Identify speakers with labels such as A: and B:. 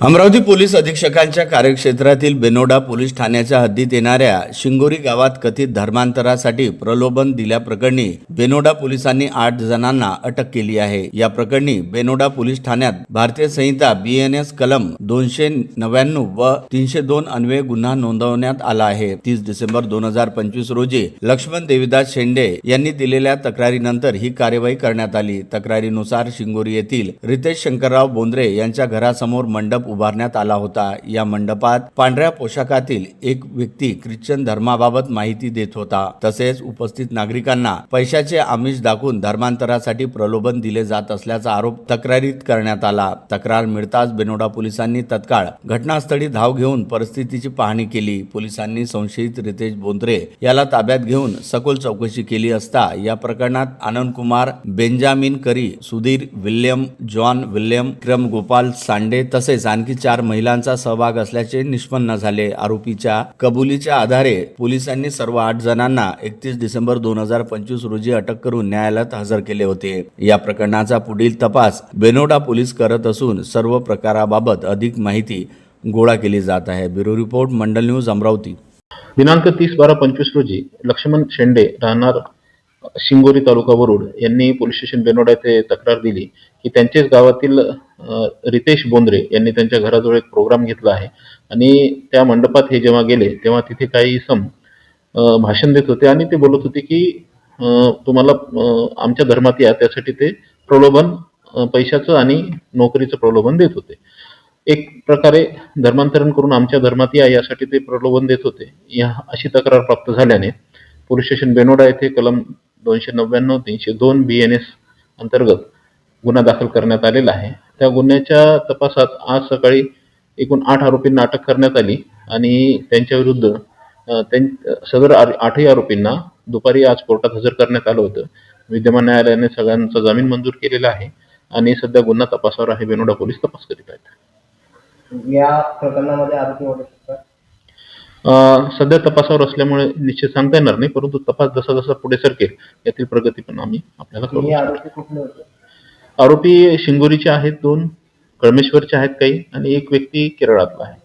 A: Amravati police अधीक्षकांच्या कार्यक्षेत्रातील Benoda police ठाण्याच्या हद्दीत येणाऱ्या शिंगोरी गावात कथित धर्मांतरासाठी प्रलोभन दिल्याप्रकरणी बेनोडा पोलिसांनी आठ जणांना अटक केली आहे. या प्रकरणी बेनोडा पोलीस ठाण्यात भारतीय संहिता बीएनएस कलम दोनशे नव्याण्णव व तीनशे दोन अन्वये गुन्हा नोंदवण्यात आला आहे. तीस डिसेंबर दोन हजार पंचवीस रोजी लक्ष्मण देवीदास शेंडे यांनी दिलेल्या तक्रारीनंतर ही कार्यवाही करण्यात आली. तक्रारीनुसार शिंगोरी येथील रितेश शंकरराव बोंद्रे यांच्या घरासमोर मंडप उभारण्यात आला होता. या मंडपात पांढऱ्या पोशाखातील एक व्यक्ती ख्रिश्चन धर्माबाबत माहिती देत होता. तसेच उपस्थित नागरिकांना पैशाचे आमिष दाखवून धर्मांतरासाठी प्रलोभन दिले जात असल्याचा आरोप तक्रारीत करण्यात आला. तक्रार मिळताच बेनोडा पोलिसांनी तत्काळ घटनास्थळी धाव घेऊन परिस्थितीची पाहणी केली. पोलिसांनी संशयित रितेश बोंद्रे याला ताब्यात घेऊन सखोल चौकशी केली असता या प्रकरणात आनंद कुमार बेंजामिन करी सुधीर विल्यम जॉन विल्यम क्रम गोपाल सांडे तसेच आणखी चार महिलांचा सहभाग असल्याचे निष्पन्न झाले. आरोपीच्या कबुलीच्या आधारे पोलिसांनी सर्व आठ जणांना एकतीस डिसेंबर दोन हजार पंचवीस रोजी अटक करून न्यायालयात हजर केले होते. या प्रकरणाचा पुढील तपास बेनोडा पोलीस करत असून सर्व प्रकाराबाबत अधिक माहिती गोळा केली जात आहे. Bureau report Mandal news Amravati.
B: दिनांक तीस बारा पंचवीस रोजी लक्ष्मण शेंडे राहणार शिंगोरी तालुका वरुड यांनी पोलीस स्टेशन बेनोडा येथे तक्रार दिली की त्यांचेच गावातील रितेश बोंद्रे यांनी त्यांच्या घराजवळ एक प्रोग्राम घेतला आहे. आणि त्या मंडपात हे जेव्हा गेले तेव्हा तिथे काही इसम भाषण देत होते आणि ते बोलत होते की तुम्हाला आमच्या धर्मात या त्यासाठी ते प्रलोभन पैशाचं आणि नोकरीचं प्रलोभन देत होते. एक प्रकारे धर्मांतरण करून आमच्या धर्मात या यासाठी ते प्रलोभन देत होते. या अशी तक्रार प्राप्त झाल्याने पोलीस स्टेशन बेनोडा येथे कलम दोनशे नव्याण्णव तीनशे दोन बी एन एस अंतर्गत गुन्हा दाखल करण्यात आलेला आहे. त्या गुन्ह्याच्या तपासात आज सकाळी एकूण आठ आरोपींना अटक करण्यात आली आणि त्यांच्या विरुद्ध त्यां- सदर आठही आरोपींना दुपारी आज कोर्टात हजर करण्यात आलं होतं. विद्यमान न्यायालयाने सगळ्यांचा जामीन मंजूर केलेला आहे आणि सध्या गुन्हा तपासावर आहे. बेनोडा पोलीस तपास करीत आहेत.
C: या प्रकरणामध्ये आरोपी
B: सध्या तपासावर असल्यामुळे निश्चित सांगता येणार नाही परंतु तपास जसा जसा पुढे सरकेल यातील प्रगती पण आम्ही आपल्याला करू आरोपी शिंगोरीचे आहेत दोन कळमेश्वरचे आहेत काही आणि एक व्यक्ती केरळातला आहे.